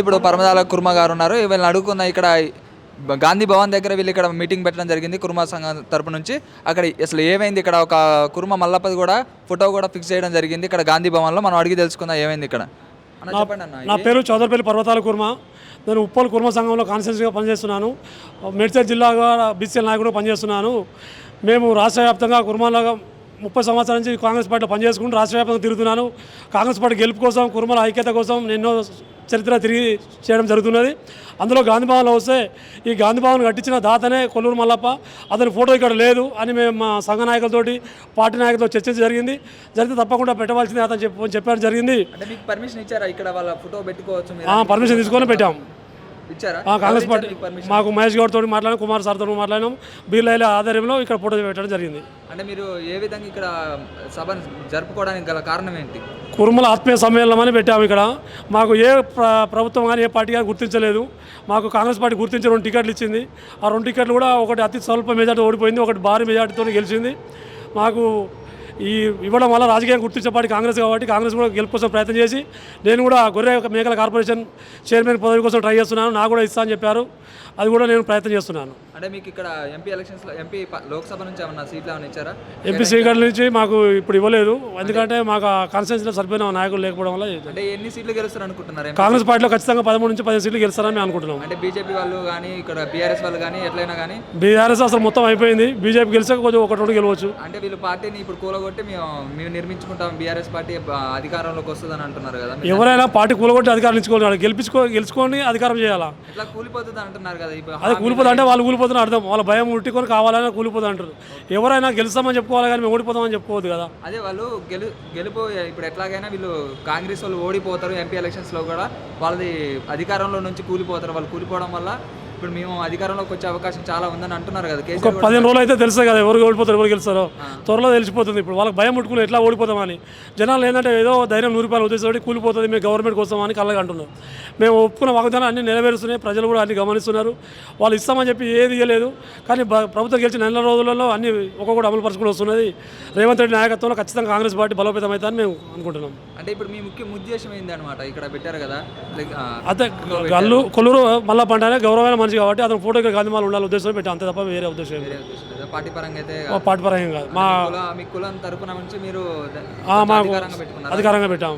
ఇప్పుడు పరమదాల కుర్మ గారు ఉన్నారు వీళ్ళని అడుగుకున్న ఇక్కడ గాంధీ భవన్ దగ్గర వీళ్ళు ఇక్కడ మీటింగ్ పెట్టడం జరిగింది కుర్మ సంఘం తరపు నుంచి. అక్కడ అసలు ఏమైంది? ఇక్కడ ఒక కుర్మ మల్లప్పది కూడా ఫోటో కూడా ఫిక్స్ చేయడం జరిగింది. ఇక్కడ గాంధీ భవన్లో మనం అడిగి తెలుసుకుందాం ఏమైంది ఇక్కడ. నా పేరు చౌదరిపల్లి పర్వతాల కుర్మ. నేను ఉప్పల్ కుర్మ సంఘంలో కాన్స్టిట్యూన్సీగా పనిచేస్తున్నాను. మేడ్చల్ జిల్లాగా బీసీఎల్ నాయకుడు పనిచేస్తున్నాను. మేము రాష్ట్ర వ్యాప్తంగా కుర్మలాగా ముప్పై సంవత్సరాల నుంచి కాంగ్రెస్ పార్టీలో పనిచేసుకుంటూ రాష్ట్ర వ్యాప్తంగా తిరుగుతున్నాను. కాంగ్రెస్ పార్టీ గెలుపు కోసం కుర్మల ఐక్యత కోసం ఎన్నో చరిత్ర తిరిగి చేయడం జరుగుతున్నది. అందులో గాంధీ భవన్లో వస్తే ఈ గాంధీ భవన్ కట్టించిన దాతనే కొల్లూరు మల్లప్ప. అతని ఫోటో ఇక్కడ లేదు అని మేము మా సంఘ నాయకులతోటి పార్టీ నాయకులతో చర్చ జరిగింది. జరిగితే తప్పకుండా పెట్టవలసింది అతను చెప్ప చెప్పడం జరిగింది. అంటే మీకు పర్మిషన్ ఇచ్చారా ఇక్కడ వాళ్ళ ఫోటో పెట్టుకోవచ్చు పర్మిషన్ తీసుకొని పెట్టాం. ఇచ్చారా ఆ, కాంగ్రెస్ పార్టీ మీకు మహేష్ గౌడ్ తోటి మాట్లాడినాం కుమార్ సార్ తోటి మాట్లాడినాం. బీర్లైల ఆధ్వర్యంలో ఇక్కడ ఫోటో పెట్టడం జరిగింది. అంటే మీరు ఏ విధంగా ఇక్కడ సభను జరుపుకోవడానికి గల కారణం ఏంటి? కురుమల ఆత్మీయ సమ్మేళనం అని పెట్టాము ఇక్కడ. మాకు ఏ ప్ర ప్రభుత్వం కానీ ఏ పార్టీ కానీ గుర్తించలేదు. మాకు కాంగ్రెస్ పార్టీ గుర్తించి రెండు టికెట్లు ఇచ్చింది. ఆ రెండు టికెట్లు కూడా ఒకటి అతి స్వల్ప మెజార్టీ ఓడిపోయింది ఒకటి భారీ మెజార్టీతో గెలిచింది. మాకు ఈ ఇవ్వడం వల్ల రాజకీయం గుర్తించే పార్టీ కాంగ్రెస్ కాబట్టి కాంగ్రెస్ కూడా గెలుపు కోసం ప్రయత్నం చేసి నేను కూడా గొర్రె మేకల కార్పొరేషన్ చైర్మన్ పదవి కోసం ట్రై చేస్తున్నాను. నాకు కూడా ఇస్తా అని చెప్పారు. అది కూడా నేను ప్రయత్నం చేస్తున్నాను. అంటే మీకు ఇక్కడ ఎంపీ ఎలక్షన్స్లో ఎంపీ లోక్సభ నుంచి ఏమన్నా సీట్లు ఏమైనా ఇచ్చారా? ఎంపీ స్పీకర్ నుంచి మాకు ఇప్పుడు ఇవ్వలేదు. ఎందుకంటే మాకు కాన్స్టిట్యూన్సీలో సరిపోయిన నాయకులు లేకపోవడం వల్ల. అంటే ఎన్ని సీట్లు గెలుస్తారు అనుకుంటున్నారు? కాంగ్రెస్ పార్టీలో ఖచ్చితంగా పదమూడు నుంచి పదిహేను సీట్లు గెలుస్తారని మేము అనుకుంటున్నాం. అంటే బీజేపీ వాళ్ళు కానీ ఇక్కడ బీఆర్ఎస్ వాళ్ళు కానీ ఎట్లయినా కానీ? బీఆర్ఎస్ అసలు మొత్తం అయిపోయింది. బీజేపీ గెలిచాక కొంచెం ఒకటి రెండు గెలవచ్చు. అంటే వీళ్ళు పార్టీని ఇప్పుడు కూలగొట్టి మేము మేము నిర్మించుకుంటాం. బీఆర్ఎస్ పార్టీ అధికారంలోకి వస్తుందని అంటున్నారు కదా. ఎవరైనా పార్టీ కూలగొట్టి అధికారం ఇచ్చుకోవాలి గెలిపించుకో గెలుచుకొని అధికారం చేయాలా? ఎట్లా కూలిపోతుంది అంటున్నారు కదా. ఇప్పుడు అదే కూలిపోతా అంటే వాళ్ళు కూలిపోతున్న అర్థం. వాళ్ళ భయం ఉట్టుకొని కావాలని కూలిపోతా అంటారు. ఎవరైనా గెలుస్తామని చెప్పుకోవాలి కానీ మేము ఓడిపోతామని చెప్పుకోవద్దు కదా. అదే వాళ్ళు గెలు గెలుపు ఇప్పుడు ఎట్లాగైనా వీళ్ళు కాంగ్రెస్ వాళ్ళు ఓడిపోతారు. ఎంపీ ఎలక్షన్స్లో కూడా వాళ్ళది అధికారంలో నుంచి కూలిపోతారు. వాళ్ళు కూలిపోవడం వల్ల ఇప్పుడు మేము అధికారంలోకి వచ్చే అవకాశం చాలా ఉందని అంటున్నారు కదా ఒక. పదిహేను రోజులు అయితే తెలుస్తుంది కదా ఎవరు ఓడిపోతారు ఎవరు గెలుస్తారో. త్వరలో తెలిసిపోతుంది ఇప్పుడు. వాళ్ళకి భయం ముట్టుకుని ఎట్లా ఓడిపోతామని. జనాలు ఏంటంటే ఏదో ధైర్యం నూరు రూపాయలు వచ్చేసరికి కూలిపోతుంది మేము గవర్నమెంట్ కోసం అని కళ్ళగా అంటున్నాం మేము ఒప్పుకున్న వాగ్దానం అన్ని నెరవేరుస్తున్నాయి ప్రజలు కూడా అన్ని గమనిస్తున్నారు. వాళ్ళు ఇస్తామని చెప్పి ఏది ఇవ్వలేదు కానీ ప్రభుత్వం గెలిచిన నెల రోజులలో అన్ని ఒక్కొక్కటి అమలు పరచుకుంటూ వస్తున్నది. రేవంత్ రెడ్డి నాయకత్వంలో ఖచ్చితంగా కాంగ్రెస్ పార్టీ బలోపేతం అవుతుందని మేము అనుకుంటున్నాం. అంటే ఇప్పుడు మీ ముఖ్య ఉద్దేశం ఏంది అనమాట ఇక్కడ పెట్టారు కదా అదే గల్లు కొల్లూరు మళ్ళా పంటనే గౌరవమైన మనిషి కాబట్టి అతను ఫోటో ఇక్కడ గాంధీమాల ఉండాలి ఉద్దేశం పెట్టాం. అంతే తప్ప వేరే ఉద్దేశం? పార్టీ పరంగా అయితే పార్టీ పరంగా కాదు. మా కులం తరపున నుంచి మీరు అధికారంగా పెట్టాం.